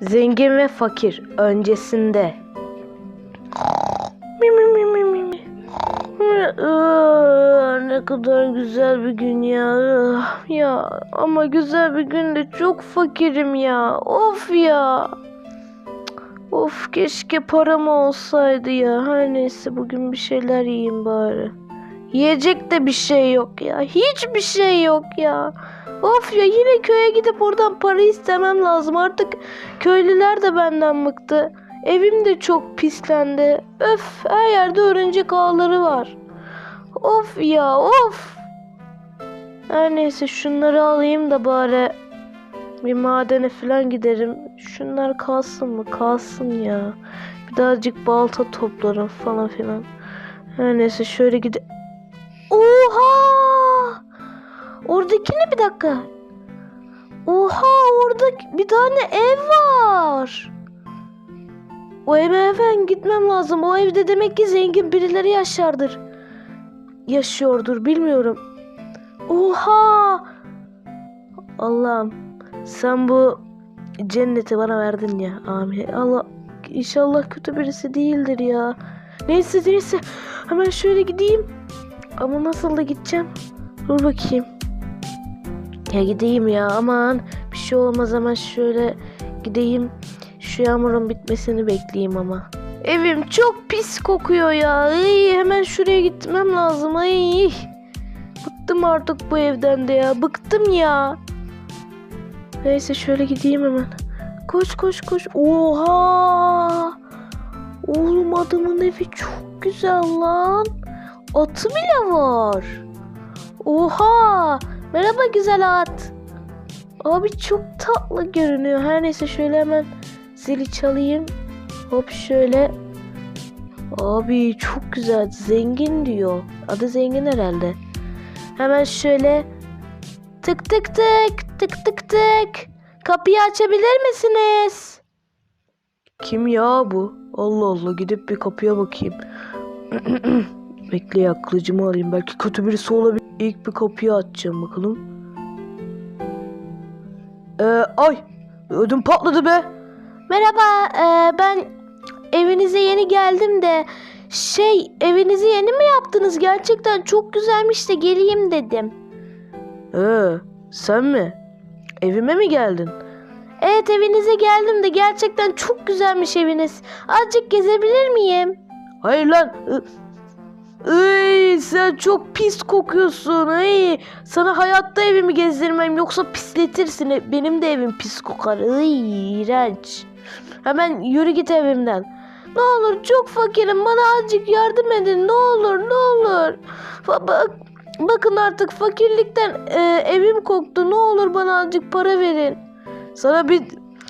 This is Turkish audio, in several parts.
Zengin ve fakir öncesinde. Aa, Ne kadar güzel bir gün ya. Ya ama güzel bir günde çok fakirim ya. Of ya. Of keşke param olsaydı ya. Her neyse bugün bir şeyler yiyeyim bari. Yiyecek de bir şey yok ya. Hiçbir şey yok ya. Of ya yine köye gidip oradan para istemem lazım. Artık köylüler de benden bıktı. Evim de çok pislendi. Öf her yerde örümcek ağları var. Of ya of. Her neyse şunları alayım da bari bir madene falan giderim. Şunlar kalsın mı? Kalsın ya. Birazcık balta toplarım falan filan. Her neyse şöyle gide... Oradaki ne bir dakika? Oha orada bir tane ev var. O eve hemen gitmem lazım. O evde demek ki zengin birileri yaşardır. Yaşıyordur bilmiyorum. Oha! Allah'ım sen bu cenneti bana verdin ya. Amin. Allah inşallah kötü birisi değildir ya. Neyse neyse hemen şöyle gideyim. Ama nasıl da gideceğim? Dur bakayım. Ya gideyim ya aman bir şey olmaz hemen şöyle gideyim. Şu yağmurun bitmesini bekleyeyim ama. Evim çok pis kokuyor ya. Ay, hemen şuraya gitmem lazım. Ay. Bıktım artık bu evden de ya. Bıktım ya. Neyse şöyle gideyim hemen. Koş koş koş. Oha. Oğlum adamın evi çok güzel lan. Atı bile var. Oha. Merhaba güzel at. Abi çok tatlı görünüyor. Her neyse şöyle hemen zili çalayım. Hop şöyle. Abi çok güzel. Zengin diyor. Adı zengin herhalde. Hemen şöyle tık tık tık tık tık tık. Kapıyı açabilir misiniz? Kim ya bu? Allah Allah gidip bir kapıya bakayım. Bekle ya kılıcımı alayım. Belki kötü birisi olabilir. İlk bir kapıyı açacağım bakalım. Ee, ay ödüm patladı be. Merhaba ee, ben evinize yeni geldim de şey evinizi yeni mi yaptınız? Gerçekten çok güzelmiş de geleyim dedim. Ee, sen mi? Evime mi geldin? Evet evinize geldim de gerçekten çok güzelmiş eviniz. Azıcık gezebilir miyim? Hayır lan. Iy, sen çok pis kokuyorsun. Ay, sana hayatta evimi gezdirmem yoksa pisletirsin. Benim de evim pis kokar. Iy, iğrenç. Hemen yürü git evimden. Ne olur çok fakirim bana azıcık yardım edin ne olur ne olur. Bak, bakın artık fakirlikten e, evim koktu ne olur bana azıcık para verin. Sana bir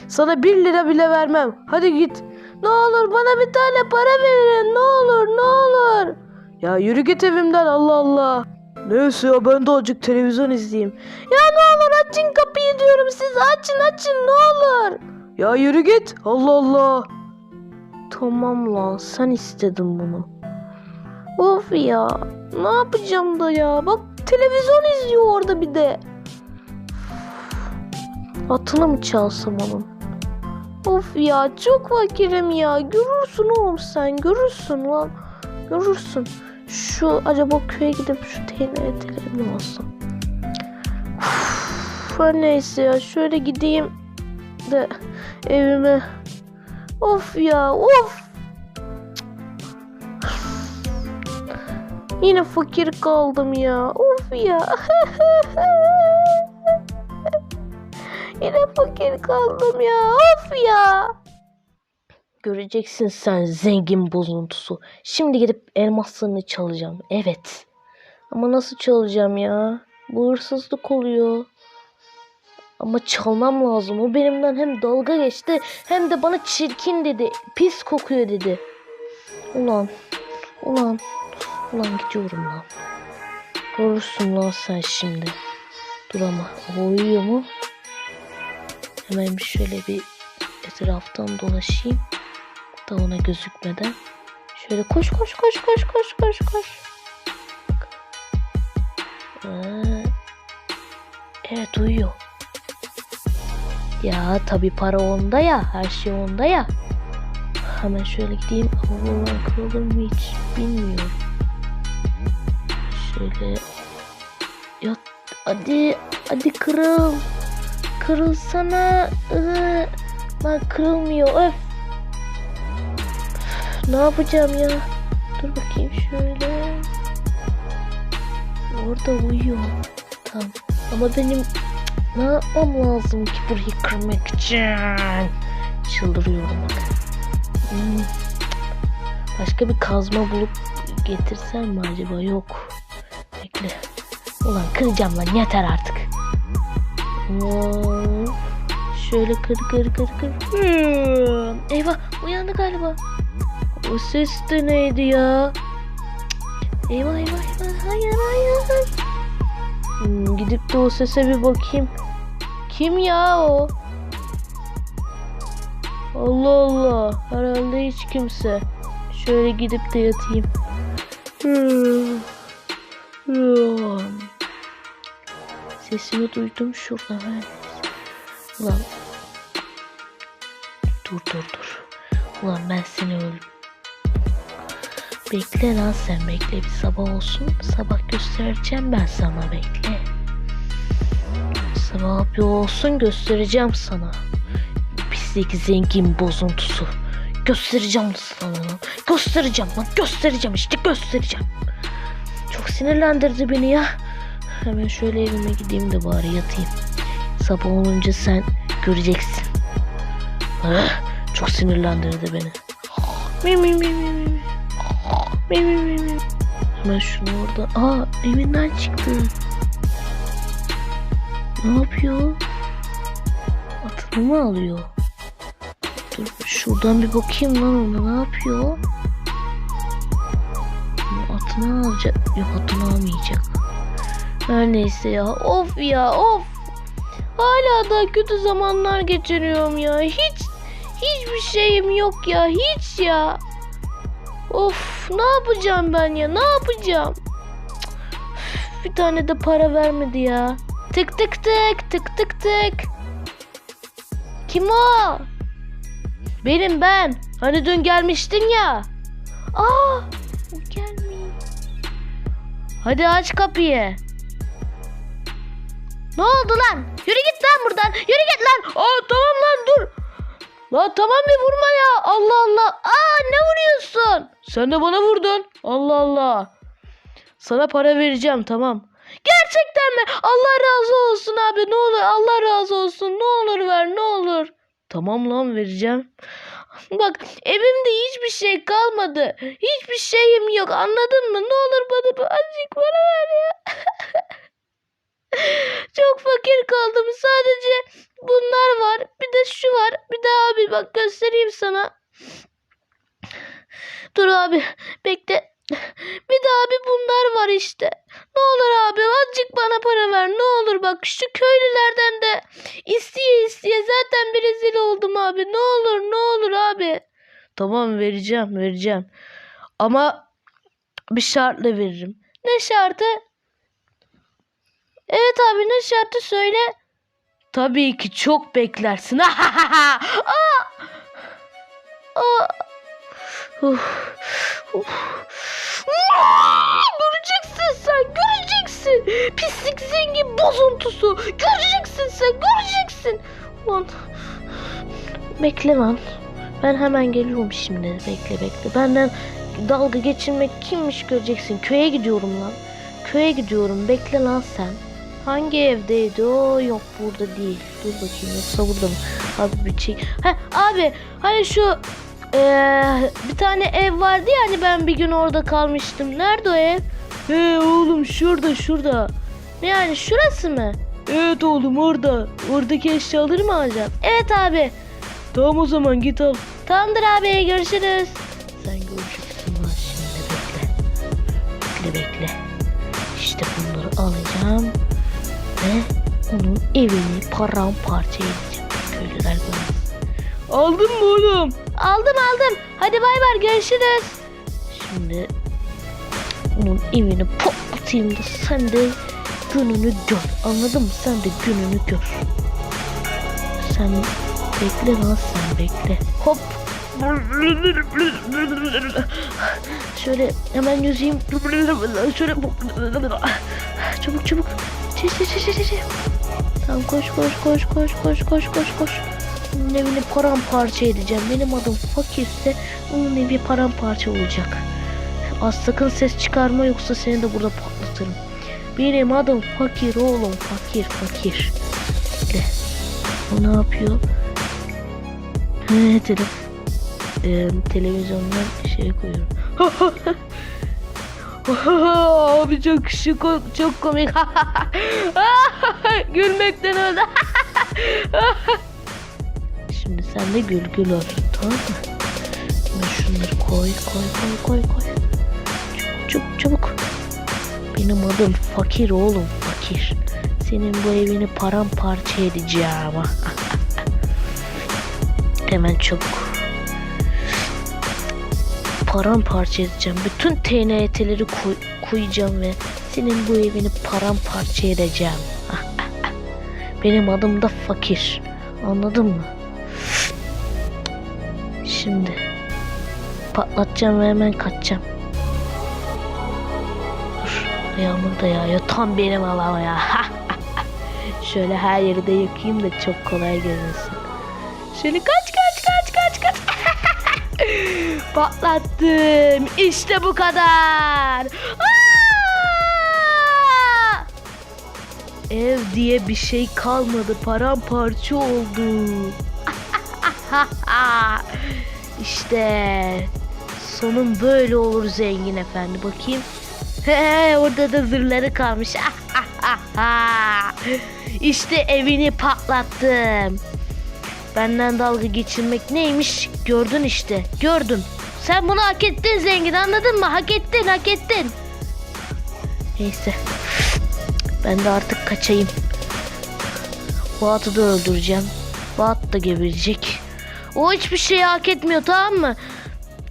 sana bir lira bile vermem. Hadi git. Ne olur bana bir tane para verin ne olur ne olur. Ya yürü git evimden Allah Allah. Neyse ya ben de azıcık televizyon izleyeyim. Ya ne olur açın kapıyı diyorum siz açın açın ne olur. Ya yürü git Allah Allah. Tamam lan sen istedin bunu. Of ya ne yapacağım da ya bak televizyon izliyor orada bir de. Atını mı çalsam onun? Of ya çok fakirim ya görürsün oğlum sen görürsün lan görürsün. Şu acaba köye gidip şu TNT'leri mi alsam? Uf, neyse ya şöyle gideyim de evime. Of ya of. Yine fakir kaldım ya. Of ya. Yine fakir kaldım ya. Of ya. Göreceksin sen zengin bozuntusu. Şimdi gidip elmaslarını çalacağım. Evet. Ama nasıl çalacağım ya? Bu hırsızlık oluyor. Ama çalmam lazım. O benimden hem dalga geçti hem de bana çirkin dedi. Pis kokuyor dedi. Ulan. Ulan. Ulan gidiyorum lan. Görürsün lan sen şimdi. Dur ama. O uyuyor mu? Hemen şöyle bir etraftan dolaşayım. Da ona gözükmeden. Şöyle koş koş koş koş koş koş koş. Aa, evet uyuyor. Ya tabi para onda ya. Her şey onda ya. Hemen şöyle gideyim. Havalan kırılır mı hiç bilmiyorum. Şöyle. Ya hadi. Hadi kırıl. Kırılsana. Iı. Lan kırılmıyor. Öf. Ne yapacağım ya? Dur bakayım şöyle. Orada uyuyor. Tamam. Ama benim ne yapmam lazım ki burayı kırmak için? Çıldırıyorum bak. Hmm. Başka bir kazma bulup getirsem mi acaba? Yok. Bekle. Ulan kıracağım lan yeter artık. Oo. Şöyle kır kır kır kır. Hmm. Eyvah uyandı galiba. O ses de neydi ya? Cık. Eyvah eyvah eyvah. Hayır hayır. Hmm, gidip de o sese bir bakayım. Kim ya o? Allah Allah. Herhalde hiç kimse. Şöyle gidip de yatayım. Hmm. Sesimi duydum şurada ben. Ulan. Dur dur dur. Ulan ben seni öldüm. Bekle lan sen bekle bir sabah olsun. Sabah göstereceğim ben sana bekle. Sabah bir olsun göstereceğim sana. Pislik zengin bozuntusu. Göstereceğim sana lan. Göstereceğim lan göstereceğim işte göstereceğim. Çok sinirlendirdi beni ya. Hemen şöyle evime gideyim de bari yatayım. Sabah olunca sen göreceksin. Ah, çok sinirlendirdi beni. Mi mi mi mi mi. Hemen şunu orada. Aa evinden çıktı. Ne yapıyor? Atını mı alıyor? Dur şuradan bir bakayım lan ona ne yapıyor? Atını alacak. Yok atını almayacak. Her neyse ya. Of ya of. Hala da kötü zamanlar geçiriyorum ya. Hiç hiçbir şeyim yok ya. Hiç ya. Of ne yapacağım ben ya? Ne yapacağım? Cık, Bir tane de para vermedi ya. Tık tık tık tık tık tık. Kim o? Benim ben. Hani dün gelmiştin ya. Aa, gelmiyor. Hadi aç kapıyı. Ne oldu lan? Yürü git lan buradan. Yürü git lan. Aa tamam lan dur. Lan tamam bir vurma ya. Allah Allah. Aa ne vuruyorsun? Sen de bana vurdun. Allah Allah. Sana para vereceğim tamam. Gerçekten mi? Allah razı olsun abi ne olur Allah razı olsun ne olur ver ne olur. Tamam lan vereceğim. Bak evimde hiçbir şey kalmadı. Hiçbir şeyim yok anladın mı? Ne olur bana azıcık para ver ya. Çok fakir kaldım. Sadece bunlar var. Bir de şu var. Bir de abi bak göstereyim sana. Dur abi bekle. Bir de abi bunlar var işte. Ne olur abi azıcık bana para ver. Ne olur bak şu köylülerden de isteye isteye zaten bir rezil oldum abi. Ne olur ne olur abi. Tamam vereceğim vereceğim. Ama bir şartla veririm. Ne şartı? Evet abi ne şartı söyle. Tabii ki çok beklersin. Aa! Aa! Uf, uf. Aa! Göreceksin sen göreceksin. Pislik zengin bozuntusu. Göreceksin sen göreceksin. Lan. Bekle lan. Ben hemen geliyorum şimdi. Bekle bekle. Benden dalga geçirmek kimmiş göreceksin. Köye gidiyorum lan. Köye gidiyorum. Bekle lan sen. Hangi evdeydi o? Yok burada değil. Dur bakayım yoksa burada mı? Abi bir şey. Ha abi hani şu eee, bir tane ev vardı ya hani ben bir gün orada kalmıştım. Nerede o ev? He oğlum şurada şurada. Ne yani şurası mı? Evet oğlum orada. Oradaki eşyaları mı alacağım? Evet abi. Tamam o zaman git al. Tamamdır abi görüşürüz. Sen göreceksin lan şimdi bekle. Bekle bekle. İşte bunları alacağım. Ve onun evini paramparça edeceğim. Köylüler görmesin. Aldın mı oğlum? Aldım aldım. Hadi bay bay görüşürüz. Şimdi onun evini patlatayım da sen de gününü gör. Anladın mı? Sen de gününü gör. sen bekle lan sen bekle. Hop. Şöyle hemen yüzeyim. Şöyle çabuk çabuk. Çe çe çe çe çe, çe. Tamam koş koş koş koş koş koş koş koş. Onun evini paramparça edeceğim. Benim adım fakirse onun evi paramparça olacak. Az sakın ses çıkarma yoksa seni de burada patlatırım. Benim adım fakir oğlum fakir fakir. De. O ne yapıyor? He tele ee, televizyondan şey koyuyorum. Abi çok şık çok komik. Gülmekten öldü. Şimdi sen de gül gül ol. Tamam mı? Şimdi şunları koy koy koy koy koy. Çabuk çabuk çabuk. Benim adım fakir oğlum fakir. Senin bu evini paramparça edeceğim. Hemen çabuk. Paramparça edeceğim. Bütün TNT'leri koy, koyacağım ve senin bu evini paramparça edeceğim. Benim adım da fakir. Anladın mı? Şimdi patlatacağım ve hemen kaçacağım. Dur. Yağmur da yağıyor. Tam benim alanım ya. Şöyle her yeri de yakayım da çok kolay görünsün. Şöyle kaç. Patlattım. İşte bu kadar. Aa! Ev diye bir şey kalmadı. Paramparça oldu. işte sonun böyle olur zengin efendi. Bakayım. Orada da zırhları kalmış. işte evini patlattım. Benden dalga geçirmek neymiş gördün işte. Gördün. Sen bunu hak ettin zengin anladın mı? Hak ettin hak ettin. Neyse. Ben de artık kaçayım. Bu atı da öldüreceğim. Bu at da geberecek. O hiçbir şey hak etmiyor tamam mı?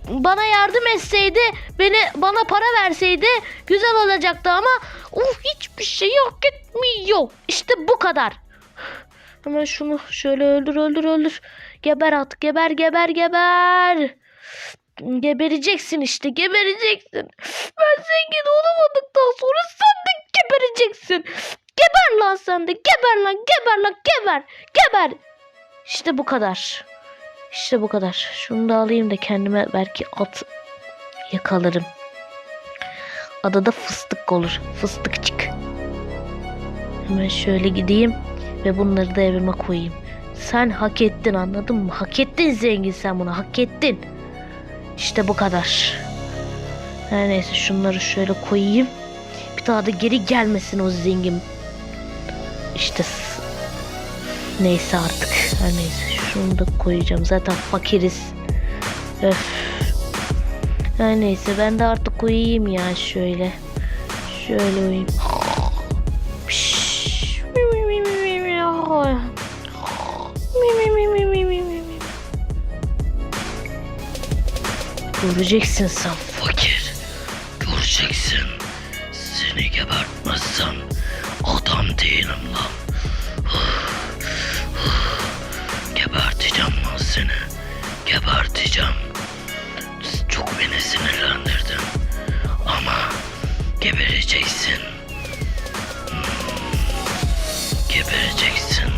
Bana yardım etseydi, beni bana para verseydi güzel olacaktı ama uf hiçbir şey hak etmiyor. İşte bu kadar. Hemen şunu şöyle öldür öldür öldür. Geber at geber geber geber. Gebereceksin işte gebereceksin. Ben zengin olamadıktan sonra sen de gebereceksin. Geber lan sen de geber lan geber lan geber geber. İşte bu kadar. İşte bu kadar. Şunu da alayım da kendime belki at yakalarım. Adada fıstık olur. Fıstıkçık. Hemen şöyle gideyim ve bunları da evime koyayım. Sen hak ettin anladın mı? Hak ettin zengin sen bunu hak ettin. İşte bu kadar. Her neyse şunları şöyle koyayım. Bir daha da geri gelmesin o zengin. İşte neyse artık. Her neyse şunu da koyacağım. Zaten fakiriz. Öf. Her neyse ben de artık koyayım ya şöyle. Şöyle koyayım. Göreceksin sen fakir. Göreceksin. Seni gebertmezsem adam değilim lan. Geberteceğim lan seni. Geberteceğim. Çok beni sinirlendirdin. Ama gebereceksin. Hmm. Gebereceksin.